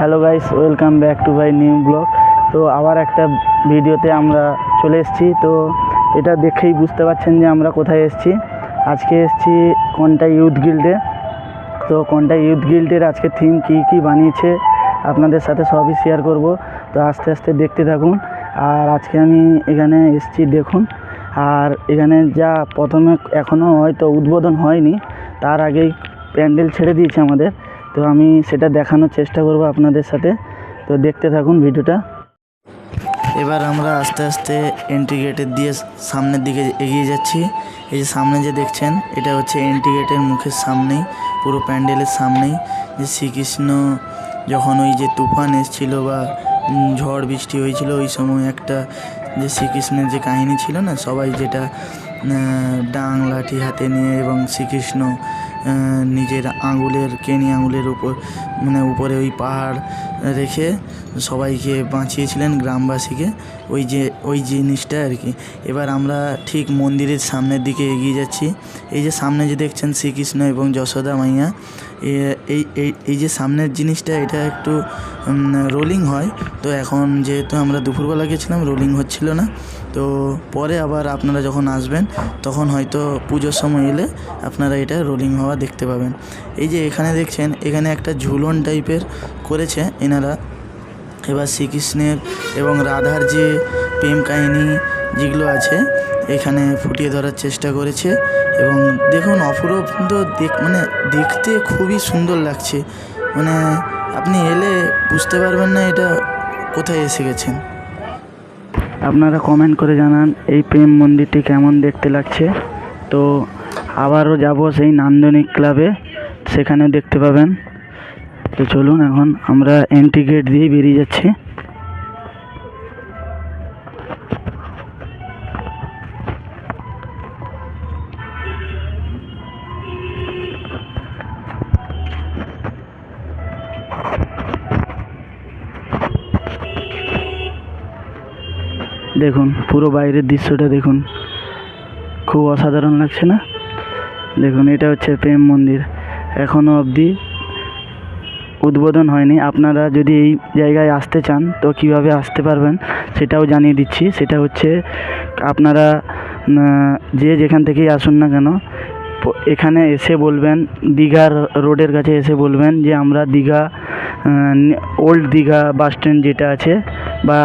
Hello guys, welcome back to my new blog. তো আবার একটা ভিডিওতে আমরা চলে এসেছি। তো এটা দেখেই বুঝতে পারছেন যে আমরা কোথায় এসেছি। আজকে এসেছি কোনটা ইউথ গিল্ডে। তো কোনটা ইউথ গিল্ডের আজকে থিম কী কী বানিয়েছে, আপনাদের সাথে সবই শেয়ার করব। তো আস্তে আস্তে দেখতে থাকুন। আর আজকে আমি এখানে এসেছি, দেখুন। আর এখানে যা প্রথমে এখনও হয়তো উদ্বোধন হয়নি, তার আগেই প্যান্ডেল ছেড়ে দিয়েছে আমাদের। তো আমি সেটা দেখানোর চেষ্টা করব আপনাদের সাথে। তো দেখতে থাকুন ভিডিওটা। এবার আমরা আস্তে আস্তে এন্ট্রি গেটের দিয়ে সামনের দিকে এগিয়ে যাচ্ছি। এই যে সামনে যে দেখছেন, এটা হচ্ছে এন্ট্রি গেটের মুখের সামনেই, পুরো প্যান্ডেলের সামনেই। যে শ্রীকৃষ্ণ যখন ওই যে তুফান এসেছিল বা ঝড় বৃষ্টি হয়েছিল, ওই সময় একটা যে শ্রীকৃষ্ণের যে কাহিনী ছিল না, সবাই যেটা ডাং লাঠি হাতে নিয়ে এবং শ্রীকৃষ্ণ নিজের আঙুলের, কেনি আঙুলের উপর মানে উপরে ওই পাহাড় রেখে সবাইকে বাঁচিয়েছিলেন গ্রামবাসীকে। ওই যে, ওই জিনিসটা আর কি। এবার আমরা ঠিক মন্দিরের সামনের দিকে এগিয়ে যাচ্ছি। এই যে সামনে যে দেখছেন শ্রীকৃষ্ণ এবং যশোদা মাইয়া এই এই এই যে সামনের জিনিসটা, এটা একটু রোলিং হয়। তো এখন যেহেতু আমরা দুপুরবেলা গেছিলাম রোলিং হচ্ছিল না। তো পরে আবার আপনারা যখন আসবেন, তখন হয়তো পুজোর সময় এলে আপনারা এটা রোলিং হওয়া দেখতে পাবেন। এই যে এখানে দেখছেন, এখানে একটা ঝুলন টাইপের করেছে এনারা। এবার শ্রীকৃষ্ণের এবং রাধার যে প্রেম কাহিনী যেগুলো আছে, এখানে ফুটিয়ে ধরার চেষ্টা করেছে। এবং দেখুন, অপরূপ দেখ মানে দেখতে খুবই সুন্দর লাগছে। মানে আপনি এলে বুঝতে পারবেন না এটা কোথায় এসে গেছেন। আপনারা কমেন্ট করে জানান, এই প্রেম মন্দিরটি কেমন দেখতে লাগছে। তো আবারও যাব সেই নান্দনিক ক্লাবে, সেখানেও দেখতে পাবেন। তো চলুন, এখন আমরা এন্ট্রি গেট দিয়ে বেরিয়ে যাচ্ছি। দেখুন, পুরো বাইরের দৃশ্যটা দেখুন। খুব অসাধারণ লাগছে না? দেখুন, এটা হচ্ছে প্রেম মন্দির। এখনও অবধি উদ্বোধন হয়নি। আপনারা যদি এই জায়গায় আসতে চান, তো কীভাবে আসতে পারবেন সেটাও জানিয়ে দিচ্ছি। সেটা হচ্ছে, আপনারা যে যেখান থেকেই আসুন না কেন এখানে এসে বলবেন, দীঘার রোডের কাছে এসে বলবেন যে, আমরা Digha old Digha bus stand যেটা আছে বা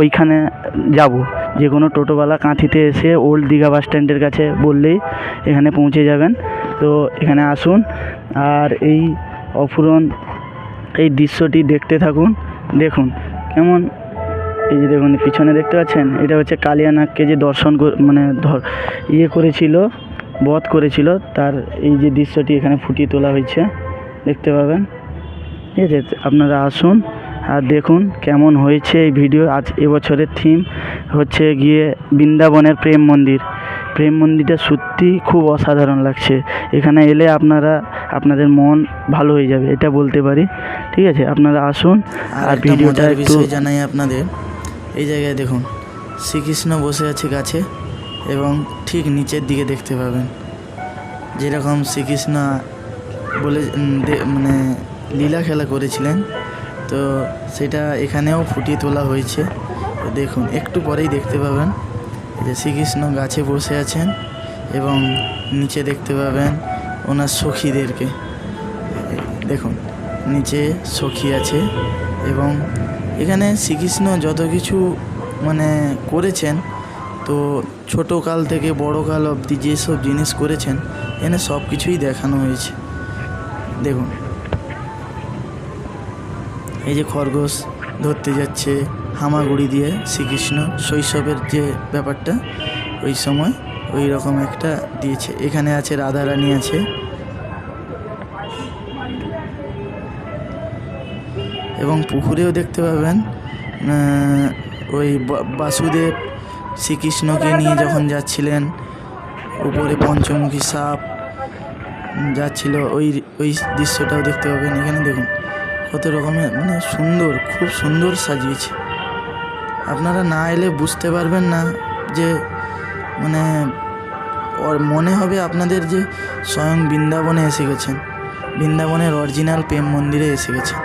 ওইখানে যাব। যে কোনো টোটোওয়ালা কাঁথিতে এসে ওল্ড দীঘা বাস স্ট্যান্ডের কাছে বললেই এখানে পৌঁছে যাবেন। তো এখানে আসুন আর এই অফুরন এই দৃশ্যটি দেখতে থাকুন। দেখুন কেমন। এই যে দেখুন, পিছনে দেখতে পাচ্ছেন? এটা হচ্ছে কালিয়ানাগকে যে দর্শন মানে ধর ইয়ে করেছিল, বধ করেছিল, তার এই যে দৃশ্যটি এখানে ফুটিয়ে তোলা হয়েছে। দেখতে পাবেন। ঠিক আছে আপনারা আসুন আর দেখুন কেমন হয়েছে এই ভিডিও। আজ এবছরের থিম হচ্ছে গিয়ে বৃন্দাবনের প্রেম মন্দির। প্রেম মন্দিরটা সত্যি খুব অসাধারণ লাগছে। এখানে এলে আপনারা আপনাদের মন ভালো হয়ে যাবে এটা বলতে পারি। ঠিক আছে আপনারা আসুন আর ভিডিওটা একটু জানাই আপনাদের। এই জায়গায় দেখুন শ্রীকৃষ্ণ বসে আছে গাছে এবং ঠিক নিচের দিকে দেখতে পাবেন। যেরকম শ্রীকৃষ্ণ বলে মানে লীলা খেলা করেছিলেন। তো সেটা এখানেও ফুটিয়ে তোলা হয়েছে। দেখুন, একটু পরেই দেখতে পাবেন। যে শ্রীকৃষ্ণ গাছে বসে আছেন এবং নিচে দেখতে পাবেন ওনার সখীদেরকে। দেখুন, নিচে সখী আছে এবং এখানে শ্রীকৃষ্ণ যত কিছু মানে করেছেন, তো ছোটো কাল থেকে বড় কাল অবধি যেসব জিনিস করেছেন, এখানে সব কিছুই দেখানো হয়েছে। দেখুন এই যে খরগোশ ধরতে যাচ্ছে, হামাগুড়ি দিয়ে শ্রীকৃষ্ণ শৈশবের যে ব্যাপারটা, ওই সময় ওই রকম একটা দিয়েছে। এখানে আছে রাধারানী আছে। এবং পুকুরেও দেখতে পাবেন ওই বাসুদেব শ্রীকৃষ্ণকে নিয়ে যখন যাচ্ছিলেন, উপরে পঞ্চমুখী সাপ যাচ্ছিল, ওই ওই দৃশ্যটাও দেখতে পাবেন। এখানে দেখুন কত রকমের মানে সুন্দর, খুব সুন্দর সাজিয়েছে। আপনারা না এলে বুঝতে পারবেন না যে মানে ওর মনে হবে আপনাদের যে স্বয়ং বৃন্দাবনে এসে গেছেন। বৃন্দাবনের অরিজিনাল প্রেম মন্দিরে এসে গেছেন।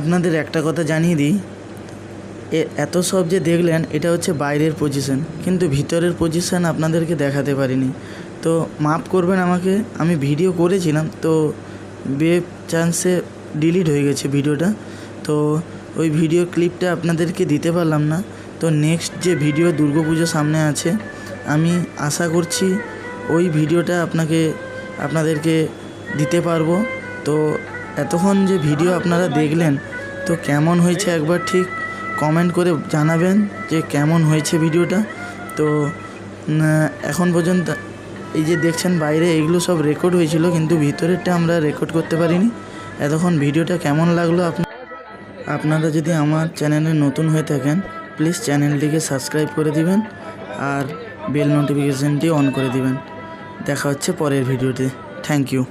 আপনাদের একটা কথা জানিয়ে দিই এত সব যে দেখলেন, এটা হচ্ছে বাইরের পজিশন কিন্তু ভিতরের পজিশন আপনাদেরকে দেখাতে পারিনি। তো মাফ করবেন আমাকে, আমি ভিডিও করেছিলাম, তো বে চান্সে ডিলিট হয়ে গেছে ভিডিওটা। তো ওই ভিডিও ক্লিপটা আপনাদেরকে দিতে পারলাম না। তো নেক্সট যে ভিডিও দুর্গাপুজো সামনে আছে, আমি আশা করছি ওই ভিডিওটা আপনাকে, আপনাদেরকে দিতে পারব। তো এতক্ষণ যে ভিডিও আপনারা দেখলেন, তো কেমন হয়েছে একবার ঠিক কমেন্ট করে জানাবেন যে কেমন হয়েছে ভিডিওটা। তো এখন পর্যন্ত এই যে দেখছেন বাইরে, এগুলো সব রেকর্ড হয়েছিল, কিন্তু ভিতরেরটা আমরা রেকর্ড করতে পারিনি। এতক্ষণ ভিডিওটা কেমন লাগল আপনি আপনারা যদি আমার চ্যানেলে নতুন হয়ে থাকেন প্লিজ চ্যানেলটিকে সাবস্ক্রাইব করে দিবেন আর বেল নোটিফিকেশানটি অন করে দিবেন। দেখা হচ্ছে পরের ভিডিওতে। Thank you